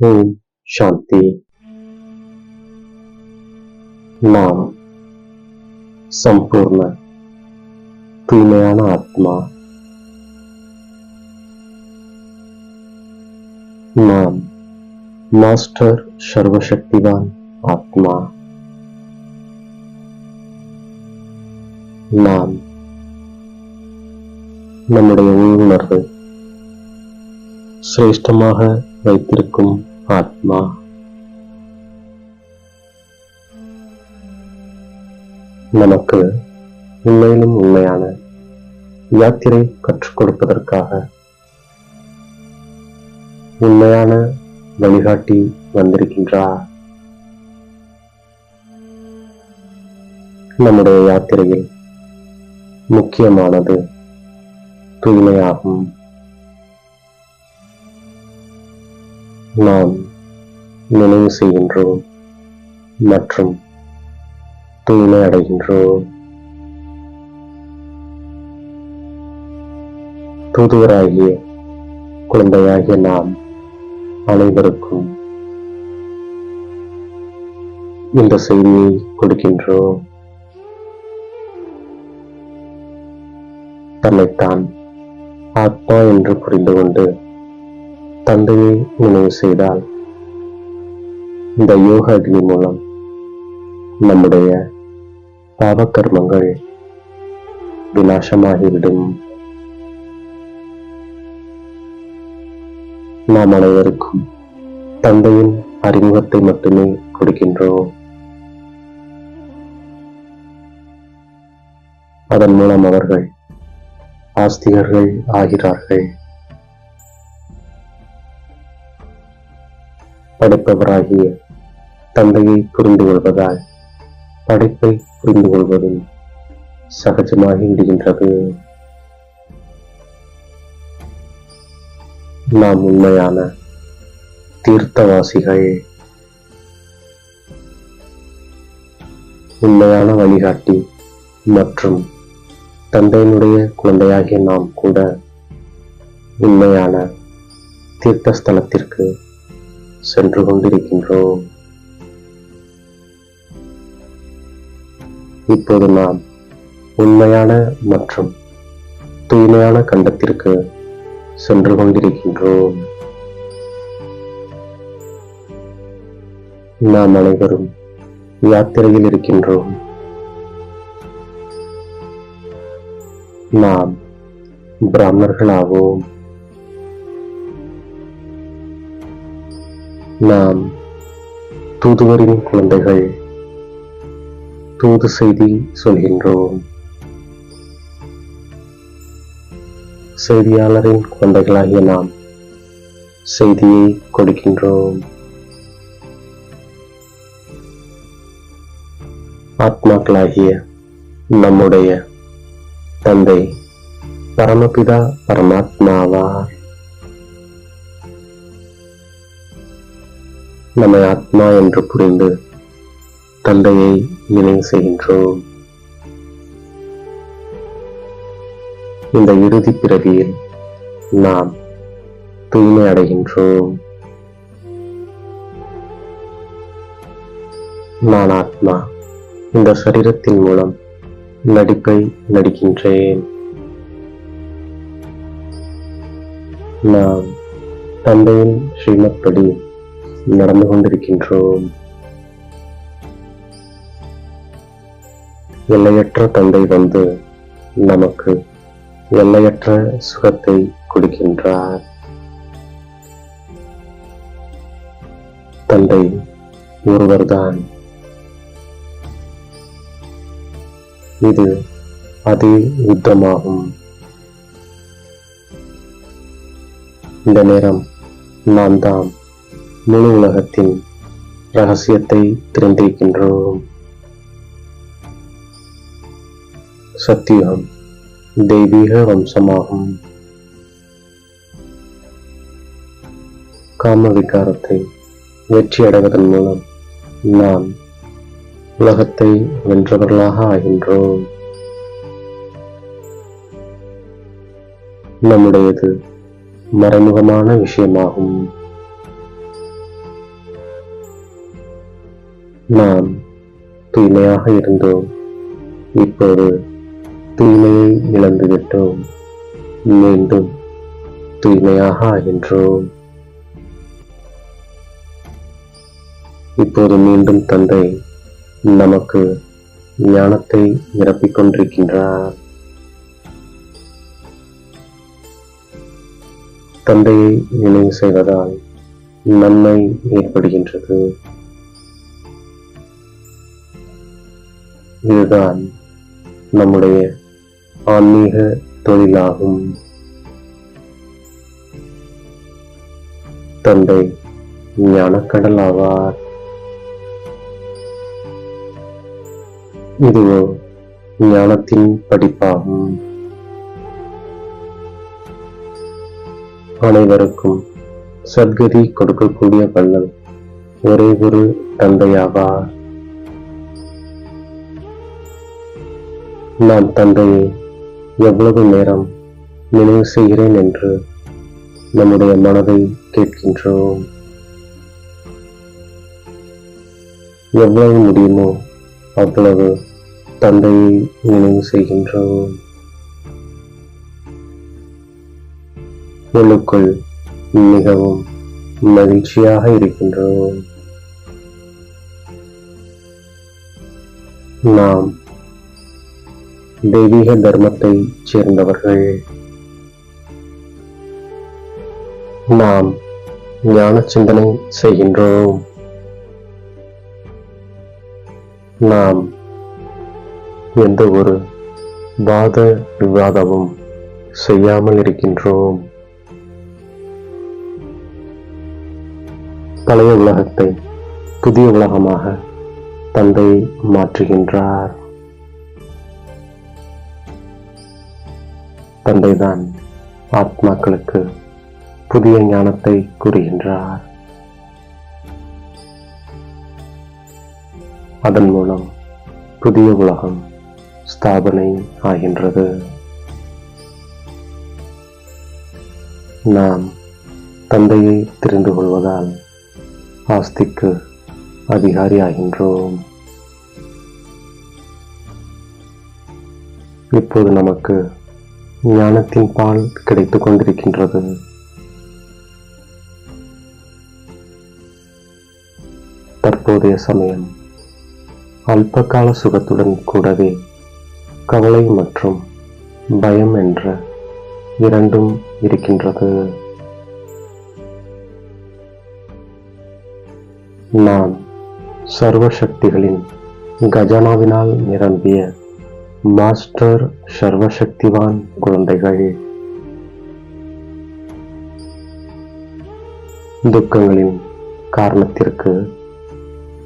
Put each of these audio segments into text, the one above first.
ஓம் சாந்தி நாம் சம்பூர்ண தூய்மையான ஆத்மா நாம் மாஸ்டர் சர்வசக்திவான் ஆத்மா நாம் நம்முடைய உள்ளுணர்வு சிரேஷ்டமாக வைத்திருக்கும் ஆத்மா. நமக்கு உண்மையிலும் உண்மையான யாத்திரை கற்றுக் கொடுப்பதற்காக உண்மையான வழிகாட்டி வந்திருக்கின்றார். நம்முடைய யாத்திரையில் முக்கியமானது தூய்மையாகும் நாம் நினைவு செய்கின்றோம் மற்றும் தூய்மை அடைகின்றோம். தூதுவராகிய குழந்தையாகிய நாம் அனைவருக்கும் இந்த செய்தியை கொடுக்கின்றோம். தன்னைத்தான் ஆத்மா என்று புரிந்து கொண்டு தந்தையை நினைவு செய்தால் இந்த யோக அக்னி மூலம் நம்முடைய பாவக்கர்மங்கள் விநாசமாகிவிடும். நாம் அனைவருக்கும் தந்தையின் அறிமுகத்தை மட்டுமே கொடுக்கின்றோம். அதன் மூலம் அவர்கள் ஆஸ்திகர்கள் ஆகிறார்கள். படைப்பவராகிய தந்தையை புரிந்து கொள்வதால் படைப்பை புரிந்து கொள்வதும் சகஜமாகி விடுகின்றது. நாம் உண்மையான தீர்த்தவாசிகள். உண்மையான வழிகாட்டி மற்றும் தந்தையினுடைய குழந்தையாகிய நாம் கூட உண்மையான தீர்த்தஸ்தலத்திற்கு சென்று கொண்டிருக்கின்றோம் இப்போது நாம் உண்மையான மற்றும் தூய்மையான கண்டத்திற்கு சென்று கொண்டிருக்கின்றோம் நாம் அனைவரும் யாத்திரையில் இருக்கின்றோம். நாம் பிராமணர்களாவோம். நாம் தூதுவரின் குழந்தைகள் தூது செய்தி சொல்கின்றோம். செய்தியாளரின் குழந்தைகளாகிய நாம் செய்தியை கொடுக்கின்றோம். ஆத்மாக்களாகிய நம்முடைய தந்தை பரமபிதா பரமாத்மாவார். நம்மை ஆத்மா என்று புரிந்து தந்தையை நினைவு செய்கின்றோம். இந்த இறுதி பிறவியில் நாம் தூய்மை அடைகின்றோம். நான் ஆத்மா இந்த சரீரத்தின் மூலம் நடிப்பை நடிக்கின்றேன். நாம் தந்தையின் ஸ்ரீமத்படி நடந்து கொண்டிருக்கின்றோம் எல்லையற்ற தந்தை வந்து நமக்கு எல்லையற்ற சுகத்தை கொடுக்கின்றார். தந்தை ஒருவர்தான். இது அதே யுத்தமாகும் இந்த நேரம் நான் தான் முழு உலகத்தின் ரகசியத்தை தெரிந்திருக்கின்றோம் சத்தியம் தெய்வீக வம்சமாகும். காம விகாரத்தை வெற்றி அடைவதன் மூலம் நாம் உலகத்தை வென்றவர்களாக ஆகின்றோம். நம்முடையது மறைமுகமான விஷயமாகும். நாம் தூய்மையாக இருந்தோம். இப்போது தூய்மையை இழந்துவிட்டோம் மீண்டும் தூய்மையாக ஆகின்றோம். இப்போது மீண்டும் தந்தை நமக்கு ஞானத்தை நிரப்பிக் கொண்டிருக்கின்றார். தந்தையை நினைவு செய்வதால் நன்மை ஏற்படுகின்றது. இதுதான் நம்முடைய ஆன்மீக தொழிலாகும். தந்தை ஞானக்கடல் ஆவார். இதுவோ ஞானத்தின் படிப்பாகும். அனைவருக்கும் சத்கதி கொடுக்கக்கூடிய பள்ளம் ஒரே ஒரு தந்தையாவார். நான் தந்தையை எவ்வளவு நேரம் நினைவு செய்கிறேன் என்று நம்முடைய மனதை கேட்கின்றோம். எவ்வளவு முடியுமோ அவ்வளவு தந்தையை நினைவு செய்கின்றோம். உள்ளுக்குள் மிகவும் மகிழ்ச்சியாக இருக்கின்றோம். நாம் தெய்வீக தர்மத்தை சேர்ந்தவர்கள். நாம் ஞான சிந்தனை செய்கின்றோம். நாம் எந்த ஒரு வாத விவாதமும் செய்யாமல் இருக்கின்றோம். பழைய உலகத்தை புதிய உலகமாக தந்தை மாற்றுகின்றார். தந்தைதான் ஆத்மாக்களுக்கு புதிய ஞானத்தை கூறுகின்றார். அதன் மூலம் புதிய உலகம் ஸ்தாபனை ஆகின்றது. நாம் தந்தையை தெரிந்து கொள்வதால் ஆஸ்திக்கு அதிகாரி ஆகின்றோம் இப்போது நமக்கு ஞானத்தின் பால் கிடைத்துக் கொண்டிருக்கின்றது. தற்போதைய சமயம் அல்பகால சுகத்துடன் கூடவே கவலை மற்றும் பயம் என்ற இரண்டும் இருக்கின்றது. நான் சர்வ சக்திகளின் கஜானாவினால் நிரம்பிய மாஸ்டர் சர்வசக்திவான் குழந்தைகள். துக்கங்களின் காரணத்திற்கு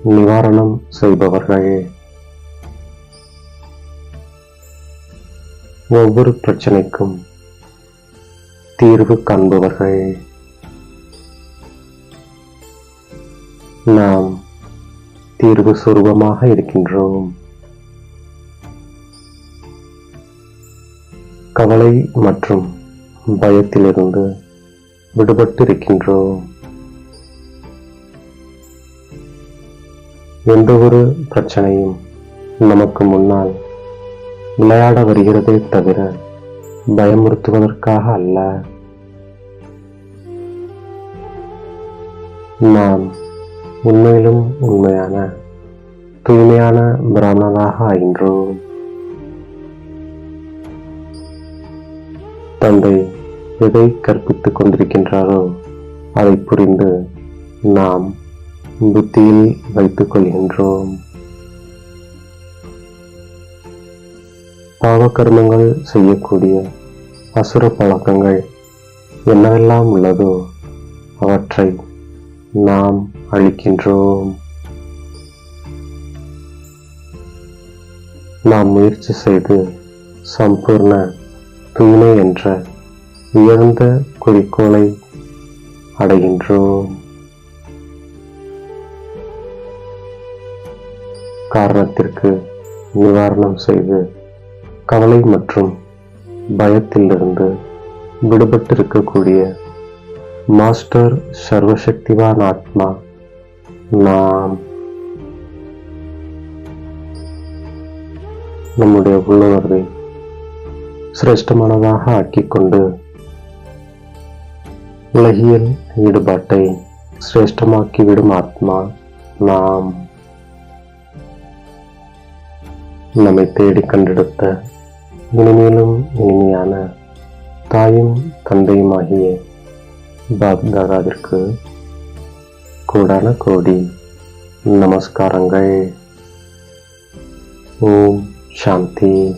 நிவாரணம் செய்பவர்கள். ஒவ்வொரு பிரச்சனைக்கும் தீர்வு காண்பவர்கள். நாம் தீர்வு சுரூபமாக இருக்கின்றோம். கவலை மற்றும் பயத்திலிருந்து விடுபட்டு இருக்கின்றோம் எந்த ஒரு பிரச்சனையும் நமக்கு முன்னால் விளையாட வருகிறதே தவிர பயமுறுத்துவதற்காக அல்ல. நாம் உண்மையிலும் உண்மையான தூய்மையான பிராமணனாக ஆகின்றோம். தந்தை எதை கற்பித்துக் கொண்டிருக்கின்றாரோ அதை புரிந்து நாம் புத்தியில் வைத்துக் கொள்கின்றோம். பாவகர்மங்கள் செய்யக்கூடிய அசுர பழக்கங்கள் என்னவெல்லாம் உள்ளதோ அவற்றை நாம் அழிக்கின்றோம். நாம் முயற்சி செய்து சம்பூர்ண தூய்மை என்ற உயர்ந்த குறிக்கோளை அடைகின்றோம். காரணத்திற்கு நிவாரணம் செய்து கவலை மற்றும் பயத்திலிருந்து விடுபட்டிருக்கக்கூடிய மாஸ்டர் சர்வசக்திவான் ஆத்மா நாம். நம்முடைய உள்ளவர்களை சிரேஷ்டமானதாக ஆக்கிக்கொண்டு உலகியல் ஈடுபாட்டை சிரேஷ்டமாக்கிவிடும் ஆத்மா நாம் நம்மை தேடி கண்டெடுத்த இனிமேலும் இனிமையான தாயும் தந்தையுமாகிய பாப்தாதாவிற்கு கோடான கோடி நமஸ்காரங்கள். ஓம் சாந்தி.